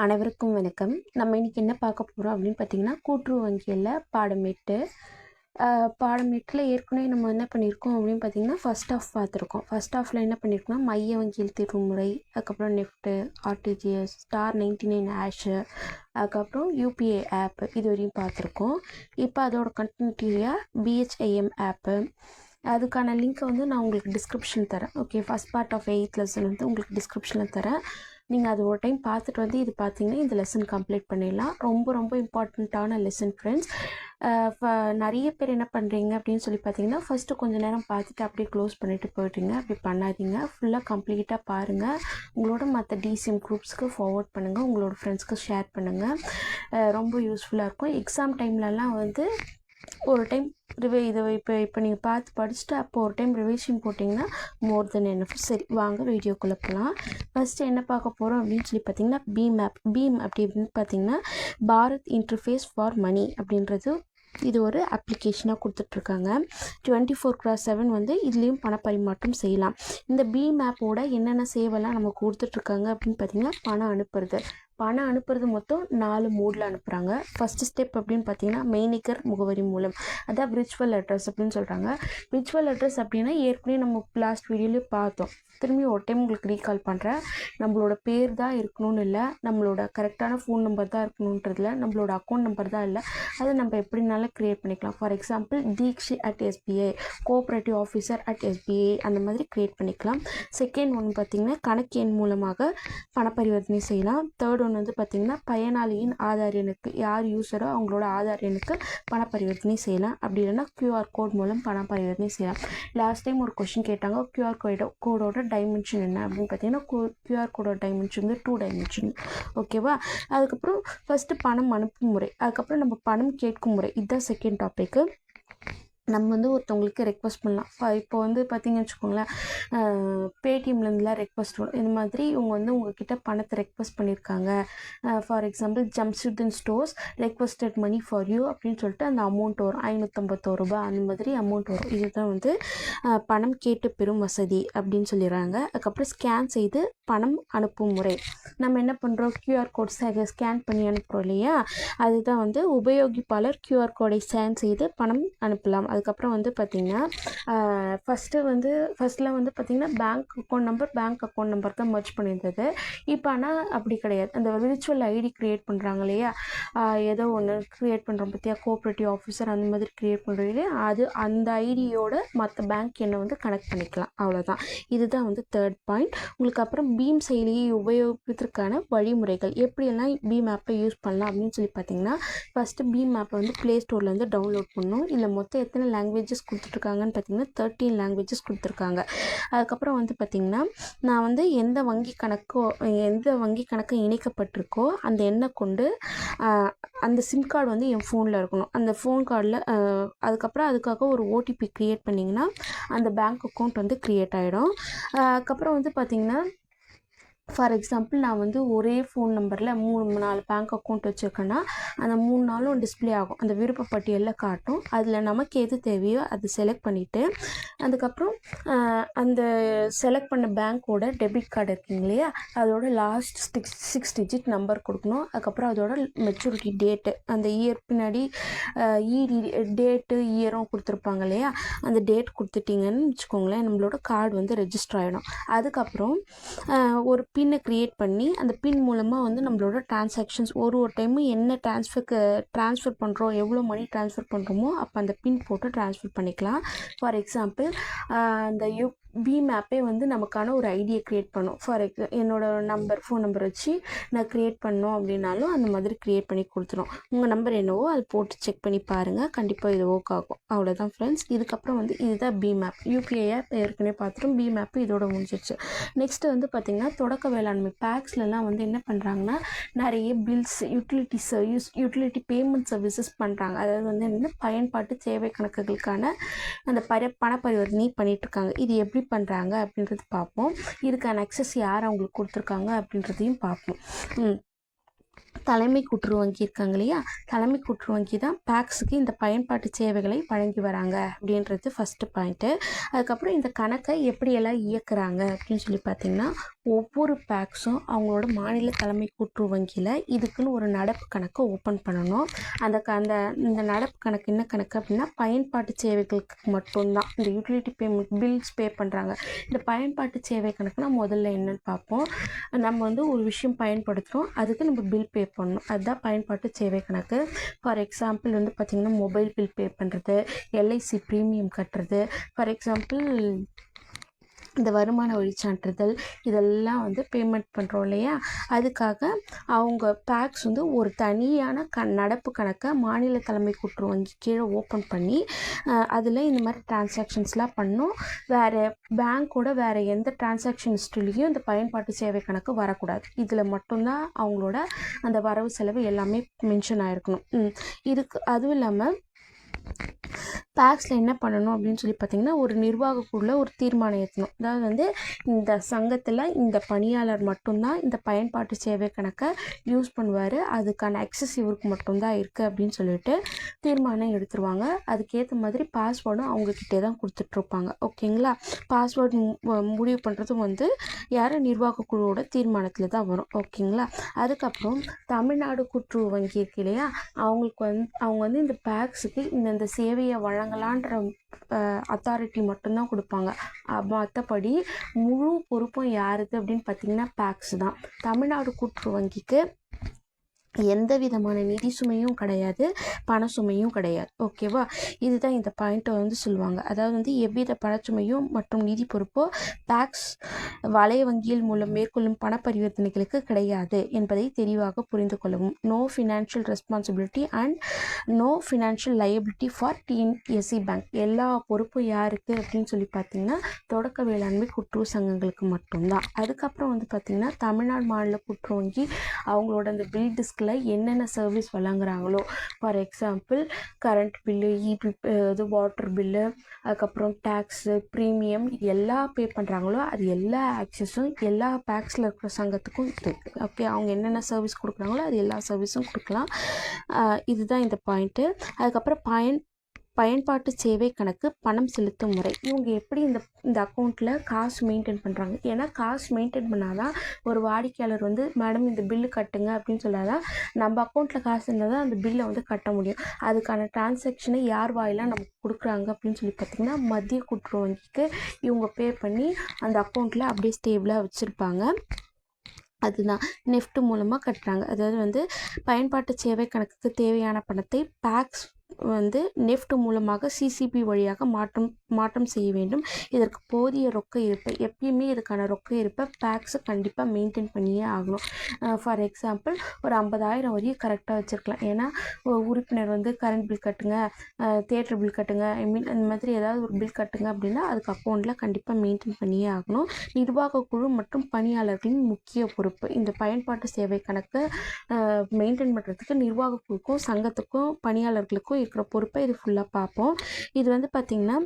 அனைவருக்கும் வணக்கம். நம்ம இன்னைக்கு என்ன பார்க்க போகிறோம் அப்படின்னு பார்த்தீங்கன்னா கூட்டுறவு வங்கியில் பாடம் எட்டு. பாடம் எட்டில் ஏற்கனவே நம்ம என்ன பண்ணியிருக்கோம் அப்படின்னு பார்த்தீங்கன்னா ஃபர்ஸ்ட் ஆஃப் பார்த்துருக்கோம். ஃபர்ஸ்ட் ஆஃபில் என்ன பண்ணியிருக்கோம்னா மைய வங்கியில் தீர்வு முறை அதுக்கப்புறம் NEFT RTGS star ninety nine Ashu அதுக்கப்புறம் யூபிஐ ஆப் இது வரையும் பார்த்துருக்கோம். இப்போ அதோட கண்டினியூட்டியாக பிஹெச்ஐஎம் ஆப்பு அதுக்கான லிங்க்கை வந்து நான் உங்களுக்கு டிஸ்கிரிப்ஷன் தரேன். Okay first part of eighth lesson வந்து உங்களுக்கு டிஸ்கிரிப்ஷனில் தரேன். நீங்கள் அது ஒரு டைம் பார்த்துட்டு வந்து இது பார்த்தீங்கன்னா இந்த லெசன் கம்ப்ளீட் பண்ணிடலாம். ரொம்ப ரொம்ப இம்பார்ட்டண்ட்டான லெசன் ஃப்ரெண்ட்ஸ் நிறைய பேர் என்ன பண்ணுறீங்க அப்படின்னு சொல்லி பார்த்தீங்கன்னா ஃபஸ்ட்டு கொஞ்சம் நேரம் பார்த்துட்டு அப்படியே க்ளோஸ் பண்ணிவிட்டு போயிட்டீங்க அப்படி பண்ணாதீங்க. ஃபுல்லாக கம்ப்ளீட்டாக பாருங்கள் உங்களோட மற்ற டிசிஎம் குரூப்ஸ்க்கு ஃபார்வர்ட் பண்ணுங்கள் உங்களோட ஃப்ரெண்ட்ஸ்க்கு ஷேர் பண்ணுங்கள் ரொம்ப யூஸ்ஃபுல்லாக இருக்கும். எக்ஸாம் டைம்லலாம் வந்து ஒரு டைம் ரிவே இதை இப்போ இப்போ நீங்கள் பார்த்து படிச்சுட்டு அப்போ ஒரு டைம் ரிவிஷன் போட்டிங்கன்னா மோர் தென் என்ன சரி வாங்க வீடியோக்குள்ளே போகலாம் ஃபஸ்ட்டு என்ன பார்க்க போகிறோம் அப்படின்னு சொல்லி பார்த்தீங்கன்னா பீம் ஆப் பீம் அப்படி அப்படின்னு பார்த்தீங்கன்னா பாரத் இன்டர்ஃபேஸ் ஃபார் மணி அப்படின்றது இது ஒரு அப்ளிகேஷனாக கொடுத்துட்ருக்காங்க. டுவெண்ட்டி ஃபோர் கிராஸ் செவன் வந்து இதுலேயும் பணப்பரிமாற்றம் செய்யலாம். இந்த பீம் ஆப்போட என்னென்ன சேவைலாம் நம்ம கொடுத்துட்ருக்காங்க அப்படின்னு பார்த்தீங்கன்னா பணம் அனுப்புறது. பணம் அனுப்புறது மொத்தம் நாலு மோடில் அனுப்புகிறாங்க ஃபஸ்ட்டு ஸ்டெப் அப்படின்னு பார்த்தீங்கன்னா மெய்நிகர் முகவரி மூலம். அதான் விர்ச்சுவல் அட்ரஸ் அப்படின்னு சொல்கிறாங்க விர்ச்சுவல் அட்ரஸ் அப்படின்னா ஏற்கனவே நம்ம லாஸ்ட் வீடியோலேயே பார்த்தோம். திரும்பி ஒரு டைம் உங்களுக்கு ரீகால் பண்ணுறேன் நம்மளோட பேர் தான் இருக்கணும்னு இல்லை. நம்மளோட கரெக்டான ஃபோன் நம்பர் தான் இருக்கணுன்றதுல நம்மளோட அக்கௌண்ட் நம்பர் தான் இல்லை. அதை நம்ம எப்படினாலும் க்ரியேட் பண்ணிக்கலாம். For example Deekshi at SBI cooperative officer at SBI அந்த மாதிரி க்ரியேட் பண்ணிக்கலாம். செகண்ட் ஒன்று பார்த்திங்கன்னா கணக்கு எண் மூலமாக பணப்பரிவர்த்தனை செய்யலாம். தேர்ட் ஒன்று வந்து பார்த்திங்கன்னா பயனாளியின் ஆதார் எண்ணுக்கு யார் யூஸரோ அவங்களோட ஆதார் எண்ணுக்கு பணப்பரிவர்த்தனை செய்யலாம். அப்படி இல்லைன்னா கியூஆர் கோட் மூலம் பண பரிவர்த்தனை செய்யலாம். லாஸ்ட் டைம் ஒரு கொஷின் கேட்டாங்க. கியூஆர் கோடோ கோடோட டைமென்ஷன் என்ன அப்படின்னு பார்த்தீங்கன்னா கியூஆர் கோடோட டைமென்ஷன் வந்து டூ டைமென்ஷன் ஓகேவா அதுக்கப்புறம் ஃபஸ்ட்டு பணம் அனுப்பும் முறை. அதுக்கப்புறம் நம்ம பணம் கேட்கும் முறை. இதுதான் செகண்ட் டாப்பிக்கு நம்ம வந்து ஒருத்தவங்களுக்கு ரெக்வஸ்ட் பண்ணலாம். ஃப இப்போ வந்து பார்த்தீங்கன்னு வச்சுக்கோங்களேன் பேடிஎம்லேருந்துலாம் ரெக்வஸ்ட் வரும். இந்த மாதிரி இவங்க வந்து உங்ககிட்ட பணத்தை ரெக்வஸ்ட் பண்ணியிருக்காங்க. For example ஜம்சுதன் stores requested money for you அப்படின்னு சொல்லிட்டு அந்த அமௌண்ட் வரும். ஐநூற்றம்பத்தோரு ரூபாய் அந்த மாதிரி அமௌண்ட் வரும். இதுதான் வந்து பணம் கேட்டு பெறும் வசதி அப்படின்னு சொல்லிடுறாங்க. அதுக்கப்புறம் ஸ்கேன் செய்து பணம் அனுப்பும் முறை. நம்ம என்ன பண்ணுறோம் கியூஆர் கோட் ஸ்கேன் பண்ணி அனுப்புகிறோம் இல்லையா? அதுதான் வந்து உபயோகிப்பாளர் கியூஆர் கோடை ஸ்கேன் செய்து பணம் அனுப்பலாம். அதுக்கப்புறம் வந்து பார்த்திங்கன்னா ஃபஸ்ட்டு வந்து ஃபஸ்ட்டில் வந்து பார்த்திங்கன்னா bank account number bank account number தான் மர்ச் பண்ணியிருந்தது. இப்போ ஆனால் அப்படி கிடையாது. அந்த விர்ச்சுவல் ஐடி க்ரியேட் பண்ணுறாங்க இல்லையா? ஏதோ ஒன்று க்ரியேட் பண்ணுறோம் பார்த்தியா? கோஆப்ரேட்டிவ் ஆஃபீஸர் அந்த மாதிரி க்ரியேட் பண்ணுறோம் இல்லையா? அது அந்த ஐடியோட மற்ற பேங்க் என்னை வந்து கனெக்ட் பண்ணிக்கலாம். அவ்வளோதான் இதுதான் வந்து தேர்ட் பாயிண்ட் உங்களுக்கு அப்புறம் பீம் செயலியை உபயோகிப்பதற்கான வழிமுறைகள். எப்படியெல்லாம் பீம் ஆப்பை யூஸ் பண்ணலாம் அப்படின்னு சொல்லி பார்த்தீங்கன்னா ஃபஸ்ட்டு பீம் ஆப்பை வந்து ப்ளே ஸ்டோர்லேருந்து டவுன்லோட் பண்ணணும். இல்லை மொத்தம் எத்தனை லாங்குவேஜஸ் கொடுத்துட்ருக்காங்கன்னு பார்த்தீங்கன்னா தேர்ட்டீன் லாங்குவேஜஸ் கொடுத்துருக்காங்க. அதுக்கப்புறம் வந்து பார்த்திங்கன்னா நான் வந்து எந்த வங்கி கணக்கோ எந்த வங்கி கணக்கு இணைக்கப்பட்டிருக்கோ அந்த எண்ணை கொண்டு அந்த சிம் கார்டு வந்து என் ஃபோனில் இருக்கணும். அந்த ஃபோன் கார்டில் அதுக்கப்புறம் அதுக்காக ஒரு ஓடிபி க்ரியேட் பண்ணிங்கன்னா அந்த பேங்க் அக்கௌண்ட் வந்து க்ரியேட் ஆகிடும் அதுக்கப்புறம் வந்து பார்த்திங்கன்னா ஃபார் எக்ஸாம்பிள் நான் வந்து ஒரே ஃபோன் நம்பரில் மூணு நாலு பேங்க் அக்கௌண்ட் வச்சுருக்கேன்னா அந்த மூணு நாளும் டிஸ்ப்ளே ஆகும். அந்த விருப்ப பட்டியலில் காட்டும். அதில் நமக்கு எது தேவையோ அதை செலக்ட் பண்ணிவிட்டு அதுக்கப்புறம் அந்த செலக்ட் பண்ண பேங்க்கோட டெபிட் கார்டு இருக்குங்க இல்லையா? அதோட last six six digit number கொடுக்கணும். அதுக்கப்புறம் அதோட மெச்சூரிட்டி டேட்டு அந்த இயர் பின்னாடி இடி டேட்டு இயரும் கொடுத்துருப்பாங்க இல்லையா? அந்த டேட் கொடுத்துட்டிங்கன்னு வச்சுக்கோங்களேன் நம்மளோட கார்டு வந்து ரெஜிஸ்டர் ஆகிடும் அதுக்கப்புறம் ஒரு பின்னை க்ரியேட் பண்ணி அந்த பின் மூலமாக வந்து நம்மளோட டிரான்சாக்ஷன்ஸ் ஒரு ஒரு டைமும் என்ன ட்ரான்ஸ்ஃபருக்கு ட்ரான்ஸ்ஃபர் பண்ணுறோம் எவ்வளோ மணி ட்ரான்ஸ்ஃபர் பண்ணுறோமோ அப்போ அந்த பின் போட்டு ட்ரான்ஸ்ஃபர் பண்ணிக்கலாம். ஃபார் எக்ஸாம்பிள் அந்த யூ பி மேப்பே வந்து நமக்கான ஒரு ஐடியை க்ரியேட் பண்ணும். ஃபார் எக் என்னோட நம்பர் ஃபோன் நம்பர் வச்சு நான் க்ரியேட் பண்ணோம் அப்படின்னாலும் அந்த மாதிரி க்ரியேட் பண்ணி கொடுத்துரும். உங்கள் நம்பர் என்னவோ அது போட்டு செக் பண்ணி பாருங்கள் கண்டிப்பாக இது ஒர்க் ஆகும். அவ்வளோதான் ஃப்ரெண்ட்ஸ் இதுக்கப்புறம் வந்து இதுதான் பி மேப் யூபிஐ ஆப் ஏற்கனவே பார்த்துட்டோம். பி மேப் இதோட முடிஞ்சிருச்சு. நெக்ஸ்ட் வந்து பார்த்திங்கன்னா தொடக்க வேளாண்மை. பேக்ஸ்லலாம் வந்து என்ன பண்ணுறாங்கன்னா நிறைய bills utility service utility payment services பண்ணுறாங்க அதாவது வந்து என்ன பயன்பாட்டு சேவை கணக்குகளுக்கான அந்த பர பண பண்ணிகிட்ருக்காங்க இது எப்படி பண்ணுறாங்க அப்படின்றது பார்ப்போம். இதுக்கான அக்சஸ் யார் அவங்களுக்கு கொடுத்துருக்காங்க அப்படின்றதையும் பார்ப்போம். தலைமை குற்று வங்கி இருக்காங்க இல்லையா? தலைமை குற்று வங்கி தான் பேக்ஸுக்கு இந்த பயன்பாட்டு சேவைகளை வழங்கி வராங்க அப்படின்றது ஃபஸ்ட்டு பாயிண்ட்டு அதுக்கப்புறம் இந்த கணக்கை எப்படியெல்லாம் இயக்குறாங்க அப்படின்னு சொல்லி பார்த்தீங்கன்னா ஒவ்வொரு பேக்ஸும் அவங்களோட மாநில தலைமை கூட்டுறவு வங்கியில் இதுக்குன்னு ஒரு நடப்பு கணக்கை ஓப்பன் பண்ணணும். அந்த க அந்த இந்த நடப்பு கணக்கு என்ன கணக்கு அப்படின்னா பயன்பாட்டு சேவைகளுக்கு மட்டும்தான். இந்த யூட்டிலிட்டி பேமெண்ட் பில்ஸ் பே பண்ணுறாங்க இந்த பயன்பாட்டு சேவை கணக்குனா முதல்ல என்னன்னு பார்ப்போம். நம்ம வந்து ஒரு விஷயம் பயன்படுத்துகிறோம் அதுக்கு நம்ம பில் பே பண்ணணும். அதுதான் பயன்பாட்டு சேவை கணக்கு. ஃபார் எக்ஸாம்பிள் வந்து பார்த்திங்கன்னா மொபைல் பில் பே பண்ணுறது எல்ஐசி ப்ரீமியம் கட்டுறது. ஃபார் எக்ஸாம்பிள் இந்த வருமான வழி சான்றிதழ் இதெல்லாம் வந்து பேமெண்ட் பண்ணுறோம் இல்லையா? அதுக்காக அவங்க பேக்ஸ் வந்து ஒரு தனியான க நடப்பு கணக்கை மாநில தலைமை கூற்று வங்கி கீழே ஓப்பன் பண்ணி அதில் இந்த மாதிரி டிரான்சாக்ஷன்ஸ்லாம் பண்ணோம். வேறு பேங்க்கோட வேறு எந்த டிரான்சாக்ஷன் ஹிஸ்ட்ரிலையும் இந்த பயன்பாட்டு சேவை கணக்கு வரக்கூடாது. இதில் மட்டும்தான் அவங்களோட அந்த வரவு செலவு எல்லாமே மென்ஷன் ஆகிருக்கணும் இதுக்கு அதுவும் இல்லாமல் பேக்ஸில் என்ன பண்ணணும் அப்படின்னு சொல்லி பார்த்தீங்கன்னா ஒரு நிர்வாகக்குள்ள ஒரு தீர்மானம் ஏற்றணும் அதாவது வந்து இந்த சங்கத்தில் இந்த பணியாளர் மட்டும்தான் இந்த பயன்பாட்டு சேவை கணக்கை யூஸ் பண்ணுவார். அதுக்கான அக்சஸ் இவருக்கு மட்டும்தான் இருக்குது அப்படின்னு சொல்லிட்டு தீர்மானம் எடுத்துருவாங்க. அதுக்கேற்ற மாதிரி பாஸ்வேர்டும் அவங்கக்கிட்டே தான் கொடுத்துட்ருப்பாங்க. ஓகேங்களா பாஸ்வேர்டு முடிவு பண்ணுறதும் வந்து யார்? நிர்வாக குழுவோட தீர்மானத்தில் தான் வரும். ஓகேங்களா அதுக்கப்புறம் தமிழ்நாடு குற்று வங்கி இருக்கு இல்லையா? அவங்களுக்கு வந்து அவங்க வந்து இந்த பேக்ஸுக்கு இந்த அந்த சேவையை வழங்கலான்ற அத்தாரிட்டி மட்டும்தான் கொடுப்பாங்க. மற்றபடி முழு பொறுப்பும் யாருது அப்படின்னு பார்த்தீங்கன்னா பேக்ஸ் தான். தமிழ்நாடு கூட்டுறவு வங்கிக்கு எந்த விதமான நிதி சுமையும் கிடையாது பண சுமையும் கிடையாது. ஓகேவா இதுதான் இந்த பாயிண்ட்டை வந்து சொல்லுவாங்க. அதாவது வந்து எவ்வித பணச்சுமையும் மற்றும் நிதி பொறுப்போ பேக்ஸ் வலை வங்கியில் மூலம் மேற்கொள்ளும் பண பரிவர்த்தனைகளுக்கு கிடையாது என்பதை தெளிவாக புரிந்து கொள்ளவும். No financial responsibility and no financial liability for TNSC bank எல்லா பொறுப்பும் யாருக்கு அப்படின்னு சொல்லி பார்த்தீங்கன்னா தொடக்க வேளாண்மை கூட்டுறவு சங்கங்களுக்கு மட்டும்தான். அதுக்கப்புறம் வந்து பார்த்திங்கன்னா தமிழ்நாடு மாநில கூட்டுறவு வங்கி அவங்களோட அந்த பில் டிஸ்க் டிஸ்கில் என்னென்ன service வழங்குறாங்களோ for example current bill EB இது வாட்டர் பில்லு அதுக்கப்புறம் டேக்ஸு ப்ரீமியம் இது எல்லாம் பே பண்ணுறாங்களோ அது எல்லா ஆக்சஸும் எல்லா பேக்ஸில் இருக்கிற சங்கத்துக்கும் இருக்குது ஓகே அவங்க என்னென்ன சர்வீஸ் கொடுக்குறாங்களோ அது எல்லா சர்வீஸும் கொடுக்கலாம். இதுதான் இந்த பாயிண்ட்டு அதுக்கப்புறம் பயன் பயன்பாட்டு சேவை கணக்கு பணம் செலுத்தும் முறை. இவங்க எப்படி இந்த இந்த அக்கௌண்ட்டில் காசு மெயின்டைன் பண்ணுறாங்க ஏன்னா காசு மெயின்டைன் பண்ணாதான் ஒரு வாடிக்கையாளர் வந்து மேடம் இந்த பில்லு கட்டுங்க அப்படின்னு சொல்லாதான் நம்ம அக்கௌண்ட்டில் காசு இருந்தால் தான் அந்த பில்லை வந்து கட்ட முடியும். அதுக்கான டிரான்சாக்ஷனை யார் வாயிலாம் நமக்கு கொடுக்குறாங்க அப்படின்னு சொல்லி பார்த்திங்கன்னா மத்திய கூட்டுறவு வங்கிக்கு இவங்க பே பண்ணி அந்த அக்கௌண்ட்டில் அப்படியே ஸ்டேபிளாக வச்சுருப்பாங்க. அதுதான். நெஃப்ட் மூலமாக கட்டுறாங்க. அதாவது வந்து பயன்பாட்டு சேவை கணக்குக்கு தேவையான பணத்தை பேக்ஸ் வந்து நெஃப்ட் மூலமாக சிசிபி வழியாக மாற்றம் மாற்றம் செய்ய வேண்டும். இதற்கு போதிய ரொக்க இருப்பை எப்பயுமே இதுக்கான ரொக்க இருப்பை பேக்ஸை கண்டிப்பாக மெயின்டைன் பண்ணியே ஆகணும். ஃபார் எக்ஸாம்பிள் ஒரு ஐம்பதாயிரம் வரையும் கரெக்டாக வச்சுருக்கலாம். ஏன்னா உறுப்பினர் வந்து கரண்ட் பில் கட்டுங்க தேட்டர் பில் கட்டுங்க ஐ மீன் அந்த மாதிரி ஏதாவது ஒரு பில் கட்டுங்க அப்படின்னா அதுக்கு அக்கௌண்ட்டில் கண்டிப்பாக மெயின்டைன் பண்ணியே ஆகணும். நிர்வாக குழு மற்றும் பணியாளர்களின் முக்கிய பொறுப்பு. இந்த பயன்பாட்டு சேவை கணக்கை மெயின்டைன் பண்ணுறதுக்கு நிர்வாக குழுக்கும் சங்கத்துக்கும் பணியாளர்களுக்கும் இருக்கிற பொறுப்பை இது ஃபுல்லாக பார்ப்போம். இது வந்து பார்த்திங்கன்னா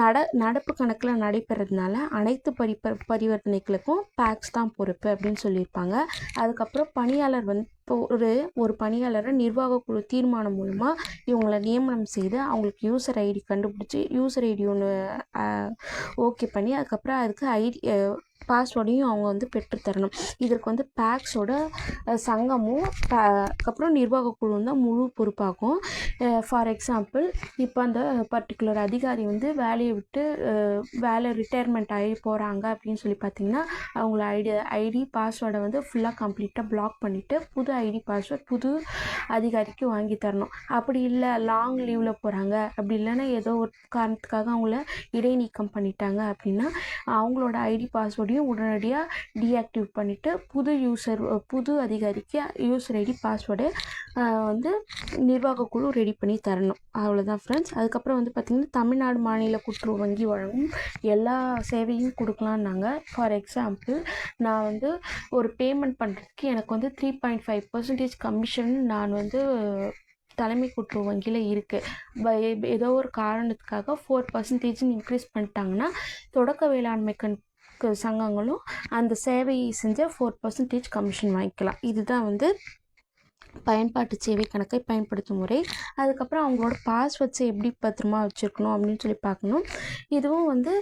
நட நடப்பு கணக்கில் நடைபெறதுனால அனைத்து பரிப்ப பரிவர்த்தனைகளுக்கும் பேக்ஸ் தான் பொறுப்பு அப்படின்னு சொல்லியிருப்பாங்க. அதுக்கப்புறம் பணியாளர் வந்து இப்போ ஒரு ஒரு பணியாளரை நிர்வாக குழு தீர்மானம் மூலமாக இவங்களை நியமனம் செய்து அவங்களுக்கு யூசர் ஐடி கண்டுபிடிச்சி யூசர் ஐடி ஒன்று ஓகே பண்ணி அதுக்கப்புறம் அதுக்கு ஐடி பாஸ்வேர்டையும் அவங்க வந்து பெற்றுத்தரணும் இதற்கு வந்து பேக்ஸோட சங்கமும் அதுக்கப்புறம் நிர்வாக குழுவும் தான் முழு பொறுப்பாகும். ஃபார் எக்ஸாம்பிள் இப்போ அந்த பர்டிகுலர் அதிகாரி வந்து வேலையை விட்டு வேலை ரிட்டையர்மெண்ட் ஆகி போகிறாங்க அப்படின்னு சொல்லி பார்த்தீங்கன்னா அவங்கள ஐடி ஐடி பாஸ்வேர்டை வந்து ஃபுல்லாக கம்ப்ளீட்டாக பிளாக் பண்ணிவிட்டு புது ஐடி பாஸ்வேர்ட் புது அதிகாரிக்கு வாங்கி தரணும். அப்படி இல்லை லாங் லீவில் போகிறாங்க அப்படி இல்லைன்னா ஏதோ ஒரு காரணத்துக்காக அவங்கள இடைநீக்கம் பண்ணிட்டாங்க அப்படின்னா அவங்களோட ஐடி பாஸ்வேர்டையும் உடனடியாக டீஆக்டிவேட் பண்ணிவிட்டு புது யூசர் புது அதிகாரிக்கு யூசர் ஐடி பாஸ்வேர்டு வந்து நிர்வாக குழு ரெடி பண்ணி தரணும். அவ்வளோதான் ஃப்ரெண்ட்ஸ் அதுக்கப்புறம் வந்து பார்த்திங்கன்னா தமிழ்நாடு மாநில கூட்டுறவு வங்கி வழங்கும் எல்லா சேவையும் கொடுக்கலான்னாங்க ஃபார் எக்ஸாம்பிள் நான் வந்து ஒரு பேமெண்ட் பண்ணுறதுக்கு எனக்கு வந்து three point five percentage commission நான் வந்து தலைமை கூட்டுறவு வங்கியில் இருக்குது ஏதோ ஒரு காரணத்துக்காக ஃபோர் பர்சன்டேஜ்னு இன்க்ரீஸ் பண்ணிட்டாங்கன்னா தொடக்க வேளாண்மை கண் சங்கங்களும் அந்த சேவையை செஞ்ச ஃபோர் பர்சன்டேஜ் கமிஷன் வாங்கிக்கலாம். இதுதான் வந்து பயன்பாட்டு சேவை கணக்கை பயன்படுத்தும் முறை. அதுக்கப்புறம் அவங்களோட பாஸ்வேர்ட்ஸை எப்படி பத்திரமா வச்சுருக்கணும் அப்படின்னு சொல்லி பார்க்கணும். இதுவும் வந்து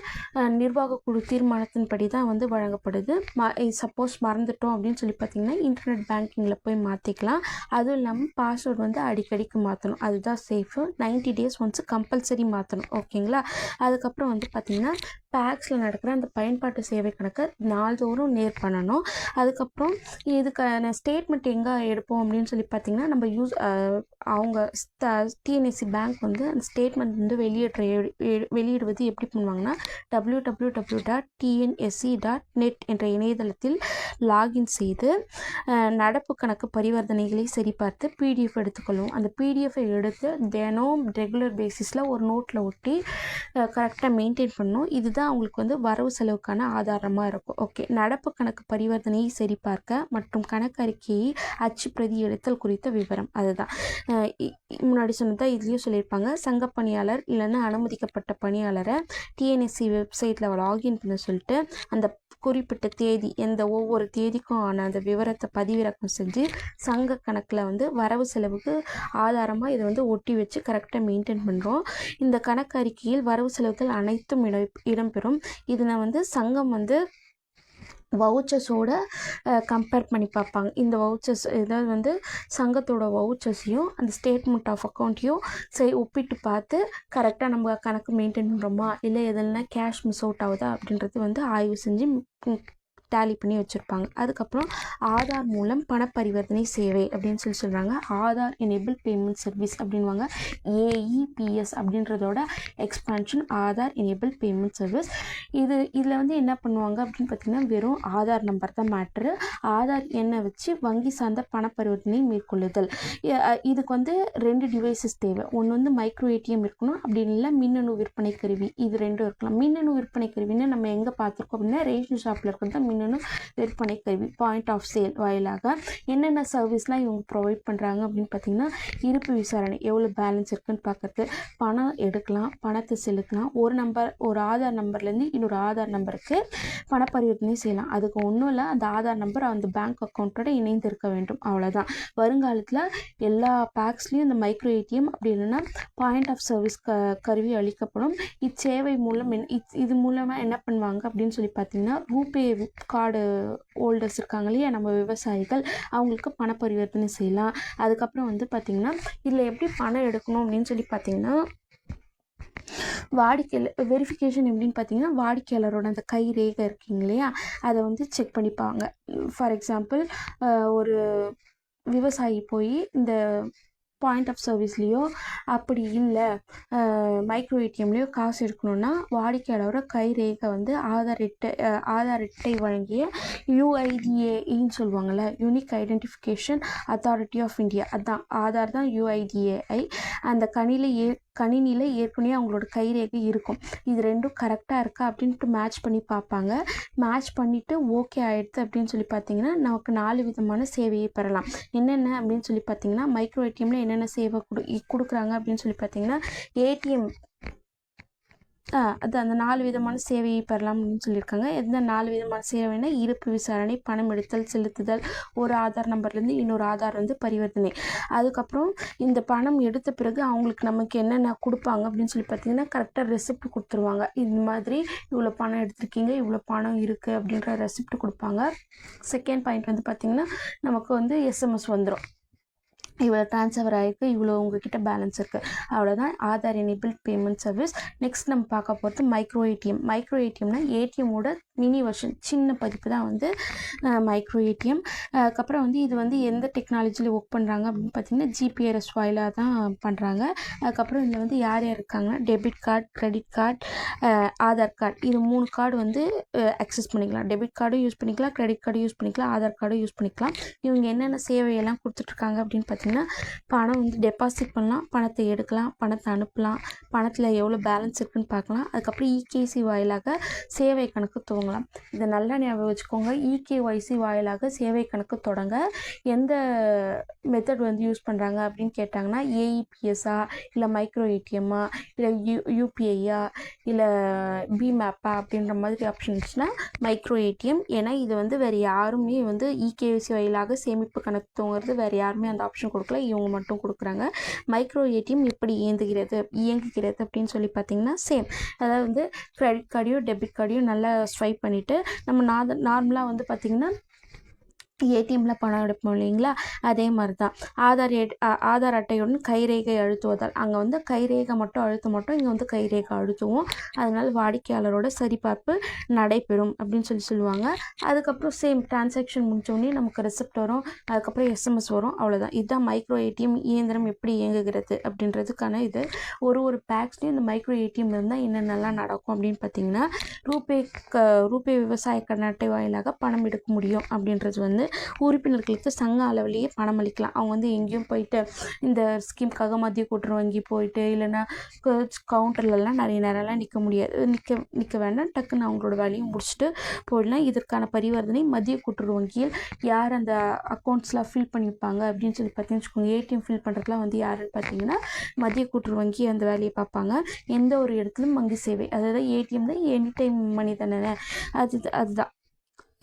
நிர்வாக குழு தீர்மானத்தின்படி தான் வந்து வழங்கப்படுது. ம சப்போஸ் மறந்துட்டோம் அப்படின்னு சொல்லி பார்த்தீங்கன்னா இன்டர்நெட் பேங்கிங்கில் போய் மாற்றிக்கலாம் அதுவும் இல்லாமல் பாஸ்வேர்டு வந்து அடிக்கடிக்கு மாற்றணும் அதுதான் சேஃபு 90 டேஸ் ஒன்ஸ் கம்பல்சரி மாற்றணும் ஓகேங்களா அதுக்கப்புறம் வந்து பார்த்திங்கன்னா பேக்ஸில் நடக்கிற அந்த பயன்பாட்டு சேவை கணக்கை நாள்தோறும் நேர் பண்ணணும். அதுக்கப்புறம் இதுக்கான ஸ்டேட்மெண்ட் எங்கே எடுப்போம் அப்படின்னு சொல்லி பார்த்தீங்கன்னா நம்ம யூஸ் அவங்க டிஎன்எஸ்சி பேங்க் வந்து அந்த ஸ்டேட்மெண்ட் வந்து வெளியிடுற வெளியிடுவது எப்படி பண்ணுவாங்கன்னா W W W dot TNSC dot net என்ற இணையதளத்தில் லாகின் செய்து நடப்பு கணக்கு பரிவர்த்தனைகளை சரிபார்த்து பிடிஎஃப் எடுத்துக்கொள்ளும். அந்த பிடிஎஃபை எடுத்து தினம் ரெகுலர் பேசிஸில் ஒரு நோட்டில் ஒட்டி கரெக்டாக மெயின்டைன் பண்ணணும். இதுதான் அவங்களுக்கு வந்து வரவு செலவுக்கான ஆதாரமாக இருக்கும். ஓகே. நடப்பு கணக்கு பரிவர்த்தனையை சரிபார்க்க மற்றும் கணக்கு அறிக்கையை அச்சு பிரதி எடுத்தல் குறித்த விவரம் அதுதான். இ- முன்னாடி சொன்னதா இதுலேயும் சொல்லியிருப்பாங்க. சங்க பணியாளர் இல்லைன்னா அனுமதிக்கப்பட்ட பணியாளரை டிஎன்எஸ்சி வெப்சைட்டில் லாகின் பண்ண சொல்லிட்டு அந்த குறிப்பிட்ட தேதி எந்த ஒவ்வொரு தேதிக்கும் ஆன அந்த விவரத்தை பதிவிறக்கம் செஞ்சு சங்க கணக்கில் வந்து வரவு செலவுக்கு ஆதாரமாக இதை வந்து ஒட்டி வச்சு கரெக்டாக மெயின்டைன் பண்ணுறோம் இந்த கணக்கு அறிக்கையில் வரவு செலவுகள் அனைத்தும் இடம் இடம் நடைபெறும் இதில் வந்து சங்கம் வந்து வவுச்சர்ஸோட கம்பேர் பண்ணி பார்ப்பாங்க. இந்த வவுச்சர்ஸ் ஏதாவது வந்து சங்கத்தோட வவுச்சர்ஸையும் அந்த ஸ்டேட்மெண்ட் ஆஃப் அக்கௌண்ட்டையும் சரி ஒப்பிட்டு பார்த்து கரெக்டாக நம்ம கணக்கு மெயின்டைன் பண்ணுறோமா இல்லை எதுனா கேஷ் மிஸ் அவுட் ஆகுதா? அப்படின்றது வந்து ஆய்வு செஞ்சு டேலி பண்ணி வச்சுருப்பாங்க. அதுக்கப்புறம் ஆதார் மூலம் பணப்பரிவர்த்தனை சேவை அப்படின்னு சொல்லி சொல்கிறாங்க ஆதார் எனேபிள் பேமெண்ட் சர்வீஸ் அப்படின்வாங்க AEPS அப்படின்றதோட expansion Aadhaar enable payment service இது இதில் வந்து என்ன பண்ணுவாங்க அப்படின்னு பார்த்தீங்கன்னா வெறும் ஆதார் நம்பர் தான் மேட்ரு ஆதார் எண்ணை வச்சு வங்கி சார்ந்த பணப்பரிவர்த்தனை மேற்கொள்ளுதல். இதுக்கு வந்து ரெண்டு டிவைசஸ் தேவை. ஒன்று வந்து மைக்ரோ ஏடிஎம் இருக்கணும். அப்படி இல்லை மின்னணு விற்பனை கருவி. இது ரெண்டும் இருக்கலாம். மின்னணு விற்பனை கருவின்னு நம்ம எங்கே பார்த்துருக்கோம் அப்படின்னா ரேஷன் ஷாப்பில் இருக்கிறது தான் மின்னணு விற்பனை கருவி பாயிண்ட் ஆஃப் சேல் வாயிலாக என்னென்ன சர்வீஸ்லாம் இவங்க ப்ரொவைட் பண்ணுறாங்க அப்படின்னு பார்த்தீங்கன்னா இருப்பு விசாரணை எவ்வளோ பேலன்ஸ் இருக்குன்னு பார்க்குறது பணம் எடுக்கலாம் பணத்தை செலுத்தலாம். ஒரு நம்பர் ஒரு ஆதார் நம்பர்லேருந்து இன்னொரு ஆதார் நம்பருக்கு பண பரிவர்த்தனை செய்யலாம். அதுக்கு ஒன்றும் இல்லை அந்த ஆதார் நம்பர் அந்த பேங்க் அக்கௌண்ட்டோட இணைந்து இருக்க வேண்டும். அவ்வளோதான் வருங்காலத்தில் எல்லா பேக்ஸ்லேயும் இந்த மைக்ரோ ஏடிஎம் அப்படி இல்லைன்னா பாயிண்ட் ஆஃப் சர்வீஸ் க கருவி அளிக்கப்படும். இச்சேவை மூலம் என்ன இது மூலமாக என்ன பண்ணுவாங்க அப்படின்னு சொல்லி பார்த்தீங்கன்னா ரூபே கார்டு ஹோல்டர்ஸ் இருக்காங்க இல்லையா? நம்ம விவசாயிகள் அவங்களுக்கு பண பரிவர்த்தனை செய்யலாம். அதுக்கப்புறம் வந்து பார்த்திங்கன்னா இதில் எப்படி பணம் எடுக்கணும் அப்படின்னு சொல்லி பார்த்தீங்கன்னா வாடிக்கையாளர் வெரிஃபிகேஷன் எப்படின்னு பார்த்தீங்கன்னா வாடிக்கையாளரோட அந்த கை ரேகை இருக்கீங்க இல்லையா? அதை வந்து செக் பண்ணிப்பாங்க. ஃபார் எக்ஸாம்பிள் ஒரு விவசாயி போய் இந்த பாயிண்ட் ஆஃப் சர்வீஸ்லேயோ அப்படி இல்லை மைக்ரோ ஏடிஎம்லேயோ காசு எடுக்கணுன்னா வாடிக்கையாளரோட கை ரேகை வந்து ஆதார் அட்டை ஆதார் அட்டை வழங்கிய யூஐடிஏஇன்னு சொல்லுவாங்கள்ல unique identification authority of India அதான் ஆதார் தான் யூஐடிஏஐ அந்த கணியில் ஏ கணினியில் ஏற்கனவே அவங்களோட கைரேகை இருக்கும். இது ரெண்டும் கரெக்டாக இருக்கா அப்படின்ட்டு மேட்ச் பண்ணி பார்ப்பாங்க. மேட்ச் பண்ணிவிட்டு ஓகே ஆகிடுது அப்படின்னு சொல்லி பார்த்தீங்கன்னா நமக்கு நாலு விதமான சேவையை பெறலாம். என்னென்ன அப்படின்னு சொல்லி பார்த்தீங்கன்னா மைக்ரோ ஏடிஎம்ல என்னென்ன சேவை கொடு கொடுக்குறாங்க அப்படின்னு சொல்லி பார்த்தீங்கன்னா ஏடிஎம் அது அந்த நாலு விதமான சேவையை பெறலாம் அப்படின்னு சொல்லியிருக்காங்க. எந்த நாலு விதமான சேவைனா இருப்பு விசாரணை பணம் எடுத்தல் செலுத்துதல் ஒரு ஆதார் நம்பர்லேருந்து இன்னொரு ஆதார் வந்து பரிவர்த்தனை. அதுக்கப்புறம் இந்த பணம் எடுத்த பிறகு அவங்களுக்கு நமக்கு என்னென்ன கொடுப்பாங்க அப்படின்னு சொல்லி பார்த்தீங்கன்னா கரெக்டாக ரெசிப்ட் கொடுத்துருவாங்க. இந்த மாதிரி இவ்வளோ பணம் எடுத்திருக்கீங்க இவ்வளோ பணம் இருக்குது அப்படின்ற ரெசிப்ட் கொடுப்பாங்க. செகண்ட் பாயிண்ட் வந்து பார்த்திங்கன்னா நமக்கு வந்து எஸ்எம்எஸ் வந்துடும் இவ்வளோ ட்ரான்ஸ்ஃபர் ஆகிருக்கு இவ்வளோ உங்ககிட்ட பேலன்ஸ் இருக்குது அவ்வளோதான். Aadhaar enable payment service next நம்ம பார்க்க போகிறது மைக்ரோ ஏடிஎம் மைக்ரோ ஏடிஎம்னா ஏடிஎம்மோட மினி வெர்ஷன் சின்ன பதிப்பு தான் வந்து மைக்ரோ ஏடிஎம். அதுக்கப்புறம் வந்து இது வந்து எந்த டெக்னாலஜியில் ஒர்க் பண்ணுறாங்க அப்படின்னு பார்த்தீங்கன்னா ஜிபிஆர்எஸ் வாயிலாக தான் பண்ணுறாங்க அதுக்கப்புறம் இதில் வந்து யார் யார் இருக்காங்கன்னா debit card credit card Aadhaar card. இது மூணு கார்டு வந்து அக்சஸ் பண்ணிக்கலாம். டெபிட் கார்டும் யூஸ் பண்ணிக்கலாம் கிரெடிட் கார்டும் யூஸ் பண்ணிக்கலாம் ஆதார் கார்டும் யூஸ் பண்ணிக்கலாம். இவங்க என்னென்ன சேவையெல்லாம் கொடுத்துட்ருக்காங்க அப்படின்னு பார்த்தீங்கன்னா பணம் வந்து டெபாசிட் பண்ணலாம் பணத்தை எடுக்கலாம் பணத்தை அனுப்பலாம் பணத்தில் எவ்வளோ பேலன்ஸ் இருக்குன்னு பார்க்கலாம் அதுக்கப்புறம் இகேசி வாயிலாக சேவை கணக்கு துவங்க துவங்கலாம் இதை நல்லா ஞாபகம் வச்சுக்கோங்க. இகேஒய்சி வாயிலாக சேவை கணக்கு தொடங்க எந்த மெத்தட் வந்து யூஸ் பண்ணுறாங்க அப்படின்னு கேட்டாங்கன்னா ஏஇபிஎஸ்ஸா இல்லை மைக்ரோ ஏடிஎம்மா இல்லை யூ யூபிஐயா இல்லை பிமேப்பா அப்படின்ற மாதிரி ஆப்ஷன்ஸ்னால் மைக்ரோ ஏடிஎம் ஏன்னா இது வந்து வேறு யாருமே வந்து இகேவிசி வாயிலாக சேமிப்பு கணக்கு தோங்கிறது வேறு யாருமே அந்த ஆப்ஷன் கொடுக்கல. இவங்க மட்டும் கொடுக்குறாங்க. மைக்ரோ ஏடிஎம் எப்படி இயங்குகிறது இயங்குகிறது அப்படின்னு சொல்லி பார்த்தீங்கன்னா சேம் அதாவது வந்து கிரெடிட் கார்டையும் டெபிட் கார்டையும் நல்லா ஸ்வைப் பண்ணிவிட்டு நம்ம நார் நார்மலாக வந்து பார்த்திங்கன்னா ஏடிஎம்மில் பணம் எடுப்போம் இல்லைங்களா? அதே மாதிரி தான் ஆதார் ஏட் ஆதார் அட்டையுடன் கைரேகை அழுத்துவதால் அங்கே வந்து கைரேகை மட்டும் அழுத்த மாட்டோம் இங்கே வந்து கைரேகை அழுத்துவோம். அதனால் வாடிக்கையாளரோட சரிபார்ப்பு நடைபெறும் அப்படின்னு சொல்லி சொல்லுவாங்க. அதுக்கப்புறம் சேம் டிரான்சாக்ஷன் முடிச்சோடனே நமக்கு ரெசிப்ட் வரும். அதுக்கப்புறம் எஸ்எம்எஸ் வரும். அவ்வளோதான் இதுதான் மைக்ரோ ஏடிஎம் இயந்திரம் எப்படி இயங்குகிறது அப்படின்றதுக்கான இது. ஒரு ஒரு பேக்ஸ்லேயும் இந்த மைக்ரோ ஏடிஎம் இருந்தால் என்னென்னலாம் நடக்கும் அப்படின்னு பார்த்தீங்கன்னா ரூபே க ரூபே விவசாய கடன் அட்டை வாயிலாக பணம் எடுக்க முடியும் அப்படின்றது வந்து உறுப்பினர்களுக்கு சங்க அளவிலேயே பணம் அளிக்கலாம். அவங்க வந்து எங்கேயும் போயிட்டு இந்த ஸ்கீமுக்காக மத்திய கூட்டுறவு வங்கி போயிட்டு இல்லைன்னா கவுண்டர்லலாம் நிறைய நேரம்லாம் நிற்க முடியாது. நிற்க நிற்க வேண்டாம். டக்குன்னு அவங்களோட வேலையும் முடிச்சுட்டு போயிடலாம். இதற்கான பரிவர்த்தனை மத்திய கூட்டுறவு வங்கியில் யார் அந்த அக்கௌண்ட்ஸ்லாம் ஃபில் பண்ணியிருப்பாங்க அப்படின்னு சொல்லி பார்த்தீங்கன்னு வச்சுக்கோங்க. ஏடிஎம் ஃபில் பண்ணுறதுலாம் வந்து யாருன்னு பார்த்தீங்கன்னா மத்திய கூட்டுறவு வங்கி அந்த வேலையை பார்ப்பாங்க. எந்த ஒரு இடத்துலையும் வங்கி சேவை. அதாவது ஏடிஎம் தான் எனி டைம் மணி தானே? அது அதுதான்.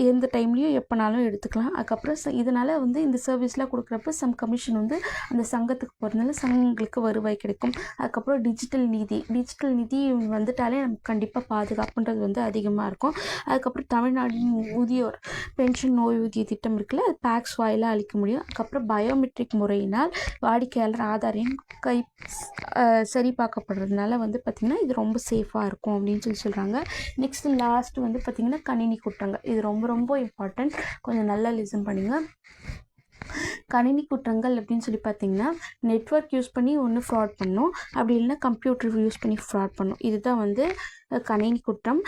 எந்த டைம்லேயும் எப்போனாலும் எடுத்துக்கலாம். அதுக்கப்புறம் ச இதனால் வந்து இந்த சர்வீஸ்லாம் கொடுக்குறப்ப சம் கமிஷன் வந்து அந்த சங்கத்துக்கு போகிறதுனால சங்கங்களுக்கு வருவாய் கிடைக்கும். அதுக்கப்புறம் டிஜிட்டல் நிதி டிஜிட்டல் நிதி வந்துட்டாலே நமக்கு கண்டிப்பாக பாதுகாப்புன்றது வந்து அதிகமாக இருக்கும். அதுக்கப்புறம் தமிழ்நாட்டின் முதியோர் பென்ஷன் ஓய்வூதிய திட்டம் இருக்குல்ல அது பேக்ஸ் வாயிலாக அளிக்க முடியும். அதுக்கப்புறம் பயோமெட்ரிக் முறையினால் வாடிக்கையாளர் ஆதாரம் கை சரி பார்க்கப்படுறதுனால வந்து பார்த்திங்கன்னா இது ரொம்ப சேஃபாக இருக்கும் அப்படின்னு சொல்லி சொல்கிறாங்க நெக்ஸ்ட் லாஸ்ட் வந்து பார்த்திங்கன்னா கணினி குற்றங்கள். இது ரொம்ப ரொம்ப இம்பார்ட்டண்ட் கொஞ்சம் நல்லா லிசன் பண்ணுங்க. கணினி குற்றங்கள் அப்படின்னு சொல்லி பார்த்தீங்கன்னா நெட்வொர்க் யூஸ் பண்ணி ஒன்று ஃப்ராட் பண்ணும். அப்படி இல்லைன்னா கம்ப்யூட்டர் யூஸ் பண்ணி ஃப்ராட் பண்ணும். இதுதான் வந்து கணினி குற்றம்.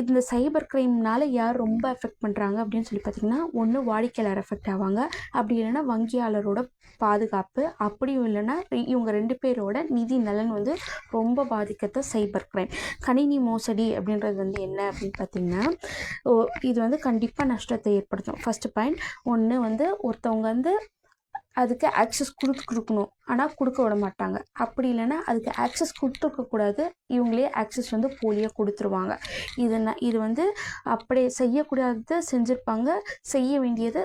இந்த சைபர் கிரைம்னால யார் ரொம்ப எஃபெக்ட் பண்ணுறாங்க அப்படின்னு சொல்லி பார்த்தீங்கன்னா ஒன்று வாடிக்கையாளர் எஃபெக்ட் ஆவாங்க. அப்படி இல்லைன்னா வங்கியாளரோட பாதுகாப்பு அப்படியும் இல்லைன்னா இவங்க ரெண்டு பேரோட நிதி நலன் வந்து ரொம்ப பாதிக்கத்த சைபர் கிரைம் கணினி மோசடி அப்படின்றது வந்து என்ன அப்படின்னு பார்த்தீங்கன்னா ஓ இது வந்து கண்டிப்பாக நஷ்டத்தை ஏற்படுத்தும். ஃபஸ்ட்டு பாயிண்ட் ஒன்று வந்து ஒருத்தவங்க வந்து அதுக்கு ஆக்சஸ் கொடுத்து கொடுக்கணும். ஆனால் கொடுக்க விட மாட்டாங்க. அப்படி இல்லைன்னா அதுக்கு ஆக்சஸ் கொடுத்துருக்கக்கூடாது இவங்களே ஆக்சஸ் வந்து போலியாக கொடுத்துருவாங்க. இது இது வந்து அப்படியே செய்யக்கூடாததை செஞ்சுருப்பாங்க. செய்ய வேண்டியதை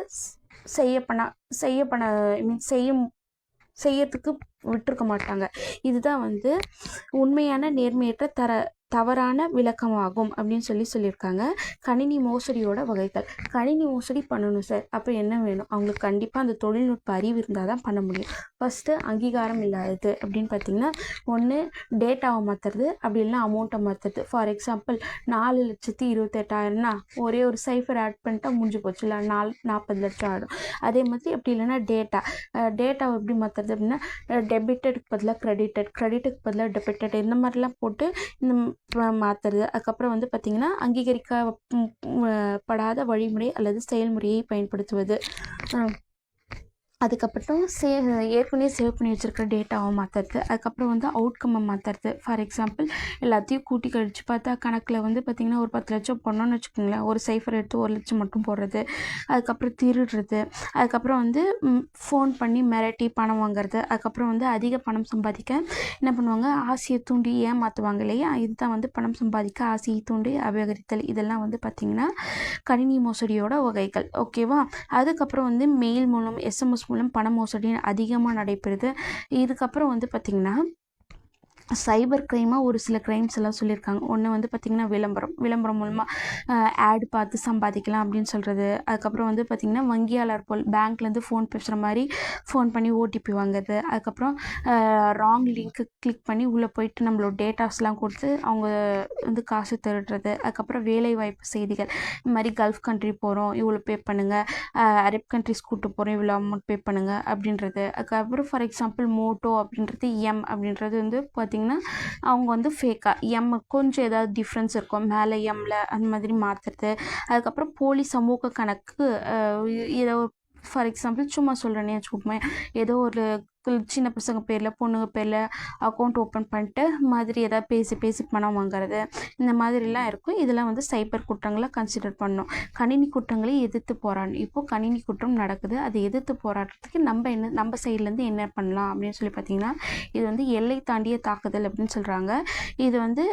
ஸ்- செய்ய பண்ண செய்ய பண்ண ஐ மீன் செய்யும் செய்யறதுக்கு விட்டுருக்க மாட்டாங்க. இதுதான் வந்து உண்மையான நேர்மையற்ற தர தவறான விளக்கமாகும் அப்படின்னு சொல்லி சொல்லியிருக்காங்க. கணினி மோசடியோட வகைகள். கணினி மோசடி பண்ணணும் சார் அப்போ என்ன வேணும்? அவங்களுக்கு கண்டிப்பாக அந்த தொழில்நுட்ப அறிவு இருந்தால் தான் பண்ண முடியும். ஃபஸ்ட்டு அங்கீகாரம் இல்லாதது அப்படின்னு பார்த்தீங்கன்னா ஒன்று டேட்டாவை மாற்றுறது அப்படி இல்லைன்னா அமௌண்ட்டை மாற்றுறது ஃபார் எக்ஸாம்பிள் நாலு லட்சத்தி இருபத்தெட்டாயிரம்னா ஒரே ஒரு சைஃபர் ஆட் பண்ணிட்டா முடிஞ்சு போச்சு. இல்லை நாலு நாற்பது லட்சம் ஆகிடும் அதே மாதிரி அப்படி இல்லைன்னா டேட்டா டேட்டாவை எப்படி மாற்றுறது அப்படின்னா டெபிட்டடுக்கு பதிலாக கிரெடிட்டட் க்ரெடிட்டுக்கு பதிலாக டெபிட்டட் இந்த மாதிரிலாம் போட்டு இந்த மாற்றுறது அதுக்கப்புறம் வந்து பார்த்திங்கன்னா அங்கீகரிக்க படாத வழிமுறை அல்லது செயல்முறையை பயன்படுத்துவது. அதுக்கப்புறம் சே ஏற்கனவே சேவ் பண்ணி வச்சுருக்க டேட்டாவை மாற்றுறது அதுக்கப்புறம் வந்து அவுட்கம்மை மாற்றுறது ஃபார் எக்ஸாம்பிள் எல்லாத்தையும் கூட்டி கழித்து பார்த்தா கணக்கில் வந்து பார்த்திங்கன்னா ஒரு பத்து லட்சம் பண்ணோன்னு வச்சுக்கோங்களேன். ஒரு சைஃபர் எடுத்து ஒரு லட்சம் மட்டும் போடுறது. அதுக்கப்புறம் திருடுறது. அதுக்கப்புறம் வந்து ஃபோன் பண்ணி மிரட்டி பணம் வாங்குறது. அதுக்கப்புறம் வந்து அதிக பணம் சம்பாதிக்க என்ன பண்ணுவாங்க? ஆசையை தூண்டி ஏமாற்றுவாங்க இல்லையா? இதுதான் வந்து பணம் சம்பாதிக்க ஆசையை தூண்டி அபகரித்தல். இதெல்லாம் வந்து பார்த்திங்கன்னா கணினி மோசடியோட வகைகள். ஓகேவா அதுக்கப்புறம் வந்து மெயில் மூலம் எஸ்எம்எஸ் மூலம் பண மோசடி அதிகமாக நடைபெறுது. இதுக்கப்புறம் வந்து பார்த்திங்கன்னா சைபர் க்ரைமாக ஒரு சில க்ரைம்ஸ் எல்லாம் சொல்லியிருக்காங்க. ஒன்று வந்து பார்த்திங்கன்னா விளம்பரம். விளம்பரம் மூலமாக ஆட் பார்த்து சம்பாதிக்கலாம் அப்படின்னு சொல்கிறது அதுக்கப்புறம் வந்து பார்த்திங்கன்னா வங்கியாளர் போல் பேங்க்லேருந்து ஃபோன் பேசுகிற மாதிரி ஃபோன் பண்ணி ஓடிபி வாங்குறது. அதுக்கப்புறம் ராங் லிங்க்கு கிளிக் பண்ணி உள்ளே போயிட்டு நம்மளோட டேட்டாஸ்லாம் கொடுத்து அவங்க வந்து காசு திருடுறது. அதுக்கப்புறம் வேலைவாய்ப்பு செய்திகள். இந்த மாதிரி கல்ஃப் கண்ட்ரி போகிறோம் இவ்வளோ பே பண்ணுங்கள் அரப் கண்ட்ரிஸ் கூட்டு போகிறோம் இவ்வளோ அமௌண்ட் பே பண்ணுங்கள் அப்படின்றது. அதுக்கப்புறம் ஃபார் எக்ஸாம்பிள் மோட்டோ அப்படின்றது எம் அப்படின்றது வந்து பார்த்திங்கன்னா அவங்க வந்து ஃபேக்காக எம் கொஞ்சம் ஏதாவது டிஃப்ரென்ஸ் இருக்கும். மேலே எம்மில் அந்த மாதிரி மாற்றுறது அதுக்கப்புறம் போலி சமூக கணக்கு ஏதோ ஃபார் எக்ஸாம்பிள் சும்மா சொல்கிறேனே வச்சுக்கோமே ஏதோ ஒரு சின்ன பசங்க பேரில் பொண்ணுங்க பேரில் அக்கௌண்ட் ஓப்பன் பண்ணிட்டு மாதிரி ஏதாவது பேசி பேசி பணம் வாங்குறது இந்த மாதிரிலாம் இருக்கும். இதெல்லாம் வந்து சைபர் குற்றங்களை கன்சிடர் பண்ணும். கணினி குற்றங்களை எதிர்த்து போராடணும். இப்போ கணினி குற்றம் நடக்குது. அதை எதிர்த்து போராடுறதுக்கு நம்ம என்ன நம்ம சைட்லேருந்து என்ன பண்ணலாம் அப்படின்னு சொல்லி பார்த்தீங்கன்னா இது வந்து எல்லை தாண்டிய தாக்குதல் அப்படின்னு சொல்கிறாங்க இது வந்து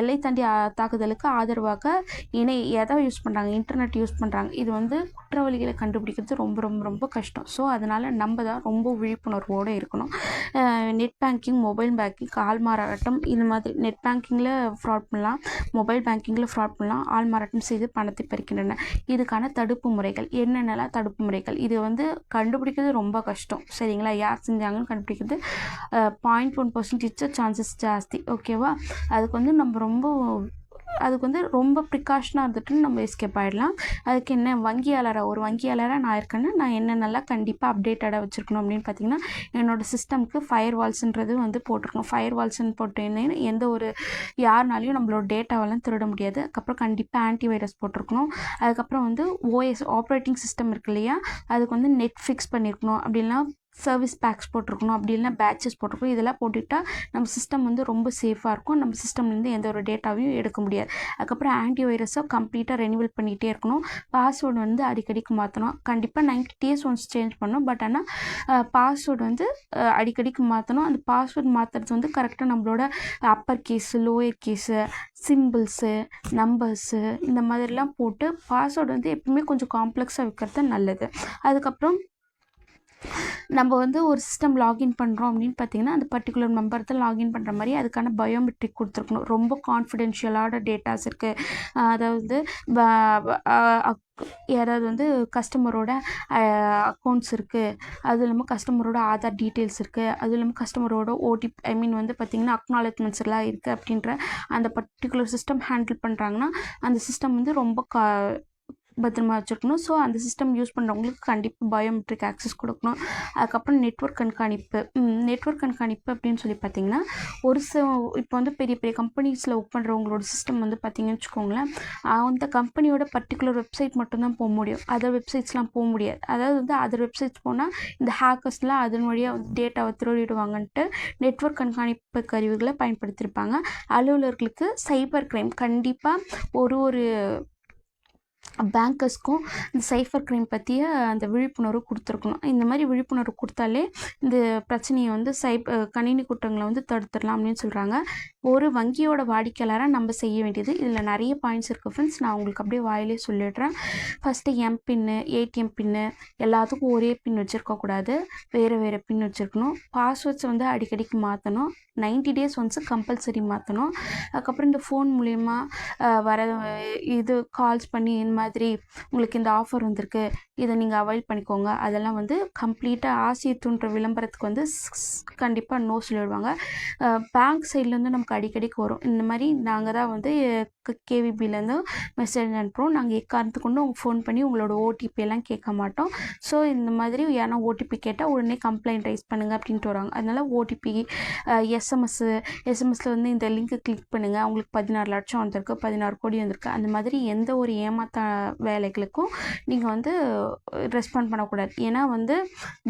எல்லை தாண்டிய தாக்குதலுக்கு ஆதரவாக இணை எதை யூஸ் பண்ணுறாங்க இன்டர்நெட் யூஸ் பண்ணுறாங்க இது வந்து குற்றவாளிகளை கண்டுபிடிக்கிறது ரொம்ப ரொம்ப ரொம்ப கஷ்டம். ஸோ அதனால் நம்ம தான் ரொம்ப விழிப்புணர்வோடு இருக்கணும். நெட் பேங்கிங் மொபைல் பேங்கிங் ஆள் மாறாட்டம் இந்த மாதிரி நெட் பேங்கிங்கில் ஃப்ராட் பண்ணலாம் மொபைல் பேங்கிங்கில் ஃப்ராட் பண்ணலாம் ஆள் மாறாட்டம் செய்து பணத்தை பறிக்கின்றன. இதுக்கான தடுப்பு முறைகள் என்னென்னலாம் தடுப்பு முறைகள்? இது வந்து கண்டுபிடிக்கிறது ரொம்ப கஷ்டம். சரிங்களா? யார் செஞ்சாங்கன்னு கண்டுபிடிக்கிறது பாயிண்ட் ஒன் பர்சன்டேஜ் சான்சஸ் ஜாஸ்தி. ஓகேவா அதுக்கு வந்து நம்ம ரொம்ப அதுக்கு வந்து ரொம்ப ப்ரிகாஷனாக இருந்துட்டு நம்ம எஸ்கேப் ஆகிடலாம் அதுக்கு என்ன வங்கியாளராக ஒரு வங்கியாளராக நான் இருக்கேன்னா நான் என்னென்னலாம் கண்டிப்பாக அப்டேட்டடாக வச்சுருக்கணும் அப்படின்னு பார்த்தீங்கன்னா என்னோடய சிஸ்டம்க்கு ஃபயர் வால்ஸுன்றது வந்து போட்டிருக்கணும் ஃபயர் வால்ஸ்ன்னு போட்டேன்னு எந்த ஒரு யாருனாலையும் நம்மளோட டேட்டாவெல்லாம் திருட முடியாது. அதுக்கப்புறம் கண்டிப்பாக ஆன்டி வைரஸ் போட்டிருக்கணும். அதுக்கப்புறம் வந்து ஓஎஸ் ஆப்ரேட்டிங் சிஸ்டம் இருக்கு இல்லையா? அதுக்கு வந்து நெட் ஃபிக்ஸ் பண்ணியிருக்கணும் அப்படின்னா சர்வீஸ் பேக்ஸ் போட்டிருக்கணும் அப்படி இல்லைன்னா பேட்சஸ் போட்டிருக்கணும். இதெல்லாம் போட்டுக்கிட்டா நம்ம சிஸ்டம் வந்து ரொம்ப சேஃபாக இருக்கும். நம்ம சிஸ்டம்லேருந்து எந்த ஒரு டேட்டாவையும் எடுக்க முடியாது. அதுக்கப்புறம் ஆன்டி வைரஸை கம்ப்ளீட்டாக ரெனிவல் பண்ணிகிட்டே இருக்கணும். பாஸ்வேர்டு வந்து அடிக்கடிக்கு மாற்றணும் கண்டிப்பாக நைன்டி டேஸ் ஒன்ஸ் சேஞ்ச் பண்ணணும். பட் ஆனால் பாஸ்வேர்டு வந்து அடிக்கடிக்கு மாற்றணும் அந்த பாஸ்வேர்டு மாற்றுறது வந்து கரெக்டாக நம்மளோட upper case lower case symbols numbers இந்த மாதிரிலாம் போட்டு பாஸ்வேர்டு வந்து எப்பவுமே கொஞ்சம் காம்ப்ளெக்ஸாக வைக்கிறது நல்லது. அதுக்கப்புறம் நம்ம வந்து ஒரு சிஸ்டம் லாகின் பண்ணுறோம் அப்படின்னு பார்த்தீங்கன்னா அந்த பர்டிகுலர் மெம்பர் தான் லாகின் பண்ணுற மாதிரி அதுக்கான பயோமெட்ரிக் கொடுத்துருக்கணும். ரொம்ப கான்ஃபிடென்ஷியலான டேட்டாஸ் இருக்குது அதாவது அக்- யாராவது வந்து கஸ்டமரோட அக்கௌண்ட்ஸ் இருக்குது அது இல்லாமல் கஸ்டமரோட ஆதார் டீட்டெயில்ஸ் இருக்குது அது இல்லாமல் கஸ்டமரோட ஓடிபி ஐ மீன் வந்து பார்த்திங்கன்னா அக்னாலஜ்மெண்ட்ஸ் எல்லாம் இருக்குது அப்படின்ற அந்த பர்டிகுலர் சிஸ்டம் ஹேண்டில் பண்ணுறாங்கன்னா அந்த சிஸ்டம் வந்து ரொம்ப கா பத்திரமா வச்சுருக்கணும். ஸோ அந்த சிஸ்டம் யூஸ் பண்ணுறவங்களுக்கு கண்டிப்பாக பயோமெட்ரிக் ஆக்சஸ் கொடுக்கணும். அதுக்கப்புறம் நெட்வொர்க் கண்காணிப்பு. நெட்வொர்க் கண்காணிப்பு அப்படின்னு சொல்லி பார்த்தீங்கன்னா ஒரு சில இப்போ வந்து பெரிய பெரிய கம்பெனிஸில் ஒர்க் பண்ணுறவங்களோட சிஸ்டம் வந்து பார்த்தீங்கன்னு வச்சுக்கோங்களேன் அந்த கம்பெனியோட பர்டிகுலர் வெப்சைட் மட்டும்தான் போக முடியும். அதர் வெப்சைட்ஸ்லாம் போக முடியாது. அதாவது வந்து அதர் வெப்சைட்ஸ் போனால் இந்த ஹேக்கர்ஸ்லாம் அதன் வழியாக வந்து டேட்டாவை திருடிடுவாங்கன்ட்டு நெட்ஒர்க் கண்காணிப்பு கருவிகளை பயன்படுத்தியிருப்பாங்க. அலுவலர்களுக்கு சைபர் கிரைம் கண்டிப்பாக ஒரு ஒரு பேங்கர்ஸ்க்கும் இந்த சைஃபர் க்ரைம் பற்றிய அந்த விழிப்புணர்வு கொடுத்துருக்கணும். இந்த மாதிரி விழிப்புணர்வு கொடுத்தாலே இந்த பிரச்சனையை வந்து சைப் கணினி குற்றங்களை வந்து தடுத்துடலாம் அப்படின்னு சொல்கிறாங்க ஒரு வங்கியோட வாடிக்கையாளராக நம்ம செய்ய வேண்டியது. இதில் நிறைய பாயிண்ட்ஸ் இருக்குது ஃப்ரெண்ட்ஸ் நான் உங்களுக்கு அப்படியே வாயிலே சொல்லிடுறேன். First M pin ATM pin எல்லாத்துக்கும் ஒரே பின் வச்சுருக்கக்கூடாது வேறு வேறு பின் வச்சுருக்கணும். பாஸ்வேர்ட்ஸ் வந்து அடிக்கடிக்கு மாற்றணும் 90 டேஸ் ஒன்ஸு கம்பல்சரி மாற்றணும் அதுக்கப்புறம் இந்த ஃபோன் மூலயமா வர இது கால்ஸ் பண்ணி இந்த மாதிரி உங்களுக்கு இந்த ஆஃபர் வந்திருக்கு. இதை நீங்கள் அவாய்ட் பண்ணிக்கோங்க. அதெல்லாம் வந்து கம்ப்ளீட்டாக ஆசையை தூண்டுற விளம்பரத்துக்கு வந்து கண்டிப்பாக நோ சொல்லிடுவாங்க. பேங்க் சைட்லேருந்து நமக்கு அடிக்கடிக்கு வரும். இந்த மாதிரி நாங்கள் தான் வந்து கேவிபிலேருந்து மெசேஜ் அனுப்புகிறோம் நாங்கள் எக்காரணத்துக்கு கொண்டு உங்கள் ஃபோன் பண்ணி உங்களோட ஓடிபி எல்லாம் கேட்க மாட்டோம். ஸோ இந்த மாதிரி யாரா ஓடிபி கேட்டால் உடனே கம்ப்ளைண்ட் ரைஸ் பண்ணுங்கள் அப்படின்ட்டு வராங்க. அதனால் ஓடிபி எஸ்எம்எஸ்ஸு எஸ்எம்எஸில் வந்து இந்த லிங்க்கு கிளிக் பண்ணுங்கள் உங்களுக்கு பதினாறு லட்சம் வந்திருக்கு பதினாறு கோடி வந்திருக்கு. அந்த மாதிரி எந்த ஒரு ஏமாத்த வேலைகளுக்கும் நீங்கள் வந்து ரெஸ்பாண்ட் பண்ணக்கூடாது. ஏன்னா வந்து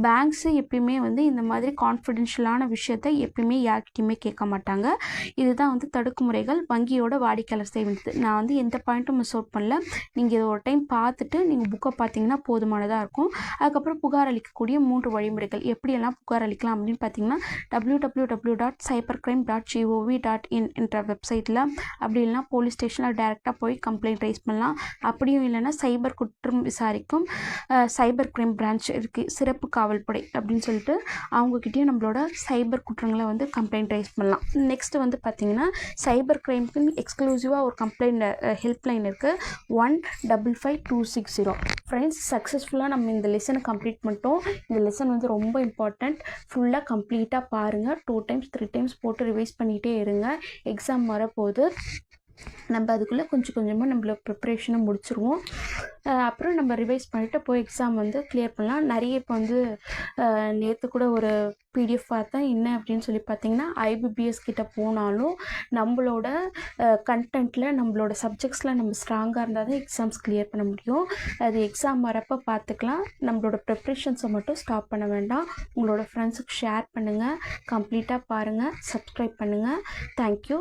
பேங்க்ஸு எப்பயுமே வந்து இந்த மாதிரி கான்ஃபிடென்ஷியலான விஷயத்த எப்பயுமே யார்கிட்டையுமே கேட்க மாட்டாங்க. இதுதான் வந்து தடுக்குமுறைகள் வங்கியோட வாடிக்கையாளர் செய்வது நான் வந்து எந்த பாயிண்ட்டும் மிஸ் அவுட் பண்ணல. நீங்கள் இதை ஒரு டைம் பார்த்துட்டு நீங்கள் புக்கை பார்த்தீங்கன்னா போதுமானதாக இருக்கும். அதுக்கப்புறம் புகார் அளிக்கக்கூடிய மூன்று வழிமுறைகள். எப்படியெல்லாம் புகார் அளிக்கலாம் அப்படின்னு பார்த்தீங்கன்னா W W W dot cyber crime dot GOV dot in என்ற வெப்சைட்டில் அப்படி இல்லைனா போலீஸ் ஸ்டேஷனில் டேரெக்டாக போய் கம்ப்ளைண்ட் ரைஸ் பண்ணலாம். அப்படியும் இல்லைன்னா சைபர் குற்றம் விசாரிக்கும் சைபர் கிரைம் பிரான்ச் இருக்குது சிறப்பு காவல்படை அப்படின்னு சொல்லிட்டு அவங்கக்கிட்டேயும் நம்மளோட சைபர் குற்றங்களை வந்து கம்ப்ளைண்ட் ரைஸ் பண்ணலாம். நெக்ஸ்ட்டு வந்து பார்த்திங்கன்னா சைபர் கிரைம்க்கு எக்ஸ்க்ளூசிவாக ஒரு கம்ப்ளைண்ட் ஹெல்ப்லைன் இருக்குது one double five two six zero friends சக்ஸஸ்ஃபுல்லாக நம்ம இந்த லெசனை கம்ப்ளீட் பண்ணிட்டோம். இந்த லெசன் வந்து ரொம்ப இம்பார்ட்டண்ட் ஃபுல்லாக கம்ப்ளீட்டாக பாருங்கள் டூ டைம்ஸ் த்ரீ டைம்ஸ் போட்டு ரிவைஸ் பண்ணிகிட்டே இருங்க. எக்ஸாம் வரப்போகுது. நம்ம அதுக்குள்ளே கொஞ்சம் கொஞ்சமாக நம்மள ப்ரிப்ரேஷனை முடிச்சிருவோம். அப்புறம் நம்ம ரிவைஸ் பண்ணிவிட்டு போய் எக்ஸாம் வந்து கிளியர் பண்ணலாம். நிறைய இப்போ வந்து நேற்று கூட ஒரு பிடிஎஃப் பார்த்தேன். என்ன அப்படின்னு சொல்லி பார்த்தீங்கன்னா ஐபிபிஎஸ் கிட்ட போனாலும் நம்மளோட கண்டென்ட்டில் நம்மளோட சப்ஜெக்ட்ஸில் நம்ம ஸ்ட்ராங்காக இருந்தால் தான் எக்ஸாம்ஸ் கிளியர் பண்ண முடியும். அது எக்ஸாம் வரப்போ பார்த்துக்கலாம். நம்மளோட ப்ரிப்ரேஷன்ஸை மட்டும் ஸ்டாப் பண்ண வேண்டாம். உங்களோட ஃப்ரெண்ட்ஸுக்கு ஷேர் பண்ணுங்கள் கம்ப்ளீட்டாக பாருங்கள் சப்ஸ்கிரைப் பண்ணுங்கள் தேங்க்யூ